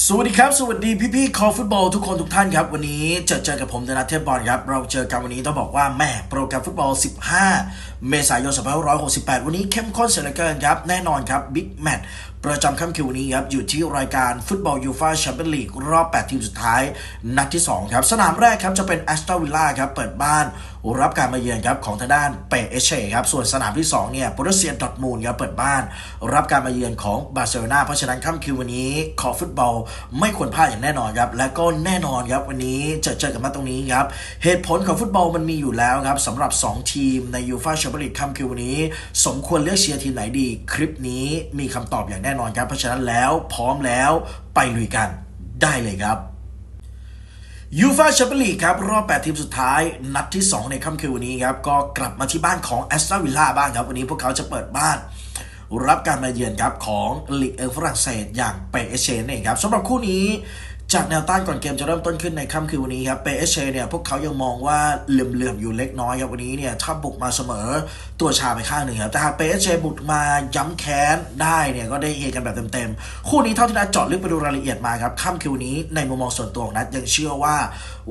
สวัสดีครับ สวัสดีพี่ๆคอฟุตบอลทุกคนทุกท่านครับ วันนี้เจอเจอกับผมธนาเทพบอลครับ เราเจอกันวันนี้ต้องบอกว่าแม่โปรแกรมฟุตบอล 15 เมษายน 2568 วันนี้เข้มข้นเสียเหลือเกินครับ แน่นอนครับบิ๊กแมตช์ ประจำค่ำคืนวันนี้ครับอยู่ที่รายการฟุตบอลยูฟาแชมเปี้ยนลีกรอบ 8 ทีมสุดท้าย นัดที่ 2 ครับ สนามแรกครับจะเป็นแอสตันวิลล่าครับ เปิดบ้านรับการมาเยือนครับของทางด้านเปเอเชครับ ส่วนสนามที่ 2 เนี่ยโปรตุเซียดอทมูลครับเปิดบ้าน รับการมาเยือนของบาร์เซโลนาเพราะฉะนั้นค่ำคืนวันนี้ขอฟุตบอลไม่ควรพลาดอย่างแน่นอนครับและก็แน่นอนครับวันนี้เจอเจอกันมาตรงนี้ครับเหตุผลของฟุตบอลมันมีอยู่แล้วครับสำหรับ 2 ทีมในยูฟาแชมเปี้ยนลีกค่ำคืนวันนี้ สมควรเลือกเชียร์ทีมไหนดี คลิปนี้มีคำตอบอย่างแน่นอนครับ เพราะฉะนั้นแล้วพร้อมแล้วไปลุยกันได้เลยครับยูฟาแชมเปี้ยนลีกครับ รอบ 8 ทีมสุดท้าย นัดที่ 2 ในค่ำคืนวันนี้ครับ ก็กลับมาที่บ้านของแอสตันวิลล่าบ้างครับ วันนี้พวกเขาจะเปิดบ้าน รับการมาเยือนครับ ของลีกเอฝรั่งเศสอย่างเปเอเชนเองครับสำหรับคู่นี้ จากแนวต้านก่อนเกมจะเริ่มต้นขึ้นในค่ำคืนวันนี้ครับเปเอเชเนี่ยพวกเขายังมองว่าเหลื่อมๆอยู่เล็กน้อยครับวันนี้เนี่ยถ้าบุกมาเสมอตัวชาไปข้างหนึ่งครับแต่หากเปเอเชบุกมาย้ำแค้นได้เนี่ยก็ได้เฮกันแบบเต็มๆ คู่นี้เท่าที่นัดเจาะลึกไปดูรายละเอียดมาครับค่ำคืนวันนี้ในมุมมองส่วนตัวของนัดยังเชื่อว่า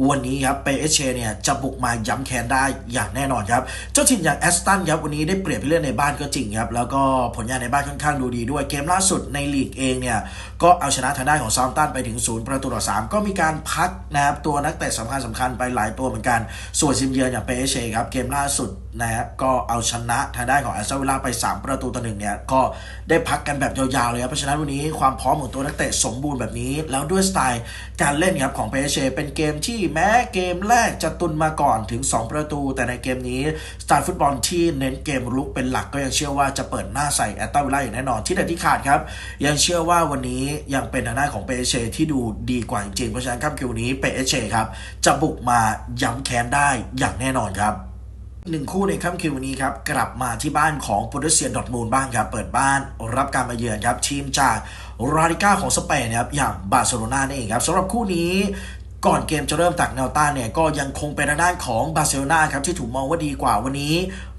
วันนี้ครับเปเอเชเนี่ยจะบุกมาย้ำแค้นได้อย่างแน่นอนครับเจ้าถิ่นอย่างแอสตันครับวันนี้ได้เปรียบผู้เล่นในบ้านก็จริงครับแล้วก็ผลงานในบ้านค่อนข้างดูดีด้วยเกมล่าสุดในลีกเองเนี่ยก็เอาชนะทางด้านของซาวตันไปถึงศูนย์ประตูต่อสามก็มีการพักนะครับตัวนักเตะสำคัญสำคัญไปหลายตัวเหมือนกัน ส่วนซิมเยือนอย่างเปเชครับเกมล่าสุดนะครับก็เอาชนะทางด้านของแอสตันวิลล่าไป 3 ประตูต่อหนึ่งเนี่ยก็ได้พักกันแบบยาวๆเลยครับเพราะฉะนั้นวันนี้ความพร้อมของตัวนักเตะสมบูรณ์แบบนี้ แล้วด้วยสไตล์การเล่นครับของเปเชเป็นเกมที่แม้เกมแรกจะตุนมาก่อนถึง 2 ประตู แต่ในเกมนี้สไตล์ฟุตบอลที่เน้นเกมรุกเป็นหลักก็ยังเชื่อว่าจะเปิดหน้าใส่แอตตันวิลล่าอย่างแน่นอนที่เด็ดที่ขาดครับยังเชื่อว่าวันนี้ยังเป็นทางด้านของเปเชที่ดูดีกว่าจริงๆเพราะฉะนั้นค่ำคืนวันนี้เปเชครับจะบุกมาย้ำแค้นได้อย่างแน่นอนครับหนึ่งคู่ในค่ำคืนวันนี้ครับ กลับมาที่บ้านของโปรตุเซียดอทมูลบ้างครับ เปิดบ้านรับการมาเยือนครับ ทีมจากราลิก้าของสเปนนะครับอย่างบาร์เซโลนานั่นเองครับสำหรับคู่นี้ ก่อนเกมจะเริ่มตักแนวต้านเนี่ยก็ยังคงเป็นทางด้านของบาร์เซโลนาครับที่ถูกมองว่าดีกว่าวันนี้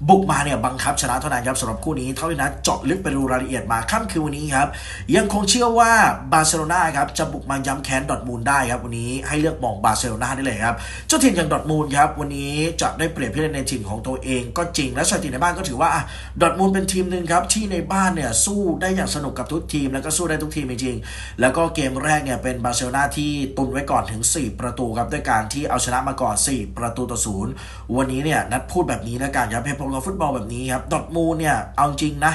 บุกมาเนี่ยบังคับชนะเท่านั้นครับสำหรับคู่นี้เท่าที่นัดเจาะลึกไปดูรายละเอียดมาค่ำคืนวันนี้ครับยังคงเชื่อว่าบาร์เซโลนาครับจะบุกมาย้ำแค้นดอทมูลได้ครับวันนี้ให้เลือกมองบาร์เซโลนาได้เลยครับเจ้าถิ่นอย่างดอทมูลครับวันนี้จะได้เปรียบผู้เล่นในถิ่นของตัวเองก็จริงและสถิติในบ้านก็ถือว่าดอทมูลเป็นทีมหนึ่งครับที่ในบ้านเนี่ยสู้ได้อย่างสนุกกับทุกทีม แล้วก็สู้ได้ทุกทีมจริงๆแล้วก็เกมแรกเนี่ยเป็นบาร์เซโลนาที่ตุนไว้ก่อนถึง4 ประตูครับด้วยการที่เอาชนะมาก่อน 4 ประตูต่อศูนย์วันนี้เนี่ยนัดพูดแบบนี้แล้วกันครับเพจพลฟุตบอลแบบนี้ครับดอทมูเนี่ยเอาจริงนะ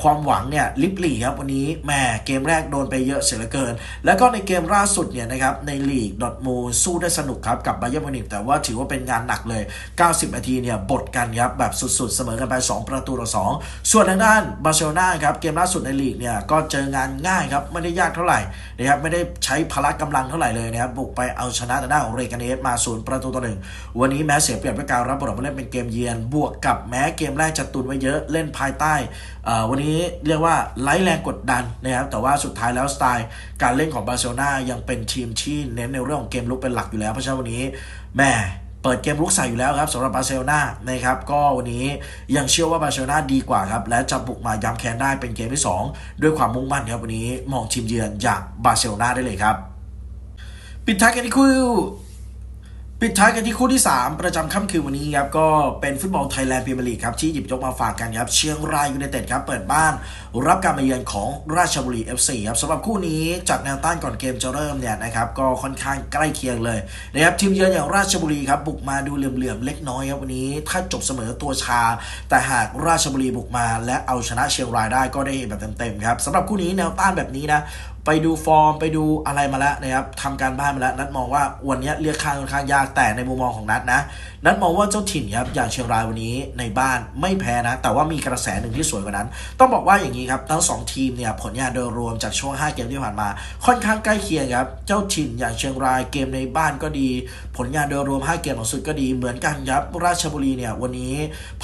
ความหวังเนี่ยลิบลี่ครับวันนี้แหม่เกมแรกโดนไปเยอะเสียเหลือเกิน แล้วก็ในเกมล่าสุดเนี่ยนะครับในลีกดอทมูสู้ได้สนุกครับกับไบเยอร์มิวนิกแต่ว่าถือว่าเป็นงานหนักเลย 90 นาทีเนี่ยบดกันครับแบบสุดๆ เสมอกันไป 2 ประตูต่อ 2 ส่วนทางด้านบาร์เซโลนาครับเกมล่าสุดในลีกเนี่ยก็เจองานง่ายครับไม่ได้ยากเท่าไหร่นะครับไม่ได้ใช้พละกำลังเท่าไหร่เลยนะครับบุกไปเอาชนะทางด้านของเรกาเนสมาศูนย์ประตูต่อหนึ่งวันนี้แม้เสียเปรียบด้วยการรับบทมาเล่นเป็นเกมเยือนบวกกับแม้เกมแรกจะตุนไว้เยอะเล่นภายใต้อ่อวันนี้เรียกว่าไร้แรงกดดันนะครับแต่ว่าสุดท้ายแล้วสไตล์การเล่นของบาร์เซโลนายังเป็นทีมที่เน้นในเรื่องของเกมลุกเป็นหลักอยู่แล้วเพราะฉะนั้นวันนี้แม่เปิดเกมลุกใส่อยู่แล้วครับสำหรับบาร์เซโลนานะครับก็วันนี้ยังเชื่อว่าบาร์เซโลนาดีกว่าครับและจะบุกมาย้ำแค้นได้เป็นเกมที่ 2 ด้วยความมุ่งมั่นครับวันนี้มองทีมเยือนอย่างบาร์เซโลนาได้เลยครับปิดท้ายกันที่คู่ ปิดท้ายกันที่คู่ที่ 3 ประจำค่ำคืนวันนี้ครับก็เป็นฟุตบอลไทยแลนด์พรีเมียร์ลีกครับที่หยิบยกมาฝากกันครับเชียงรายยูไนเต็ดครับเปิดบ้าน รับการมาเยือนของราชบุรี FC ครับสำหรับคู่นี้จากแนวต้านก่อนเกมจะเริ่มเนี่ยนะครับก็ค่อนข้างใกล้เคียงเลยนะครับทีมเยือนอย่างราชบุรีครับบุกมาดูเหลื่อมๆเล็กน้อยครับวันนี้ ถ้าจบเสมอตัวชา แต่หากราชบุรีบุกมา และเอาชนะเชียงรายได้ก็ได้แบบเต็มๆครับสำหรับคู่นี้แนวต้านแบบนี้นะ ไปดูฟอร์มไปดูอะไรมาแล้วนะครับทำการบ้านมาแล้วนัดมองว่าวันนี้เลือกข้างค่อนข้างยากแต่ในมุมมองของนัดนะ นัดมองว่าเจ้าถิ่นครับอย่างเชียงรายวันนี้ในบ้านไม่แพ้นะ แต่ว่ามีกระแสหนึ่งที่สวยกว่านั้น ต้องบอกว่าอย่างนี้ครับทั้งสองทีมเนี่ยผลงานโดยรวมจากช่วง 5 เกมที่ผ่านมา ค่อนข้างใกล้เคียงครับเจ้าถิ่นอย่างเชียงรายเกมในบ้านก็ดี ผลงานโดยรวม 5 เกมของสุดก็ดีเหมือนกันครับราชบุรีเนี่ยวันนี้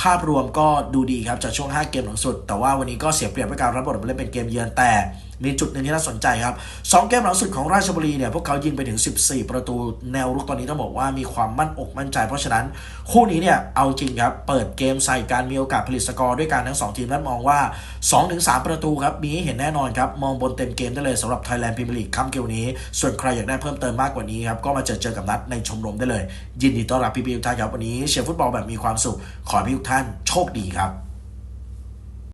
ภาพรวมก็ดูดีครับจากช่วง 5 เกมของสุด แต่ว่าวันนี้ก็เสียเปรียบด้วยการรับบทมาเล่นเป็นเกมเยือนแต่ มีจุดหนึ่งที่น่าสนใจครับสองเกมหลังสุดของราชบุรีเนี่ยพวกเขายิงไปถึง 14 ประตูแนวรุกตอนนี้ต้องบอกว่ามีความมั่นอกมั่นใจ เพราะฉะนั้นคู่นี้เนี่ยเอาจริงครับเปิดเกมใส่การมีโอกาสผลิตสกอร์ด้วยการทั้งสองทีมนั้นมองว่า 2-3 ประตูครับมีให้เห็นแน่นอนครับมองบนเต็มเกมได้เลยสำหรับ Thailand Premier League ค่ำเกมนี้ ส่วนใครอยากได้เพิ่มเติมมากกว่านี้ครับก็มาเจอเจอกับนัดในชมรมได้เลย ยินดีต้อนรับพี่ๆทุกท่านครับวันนี้เชียร์ฟุตบอลแบบมีความสุขขอให้พี่ทุกท่านโชคดีครับ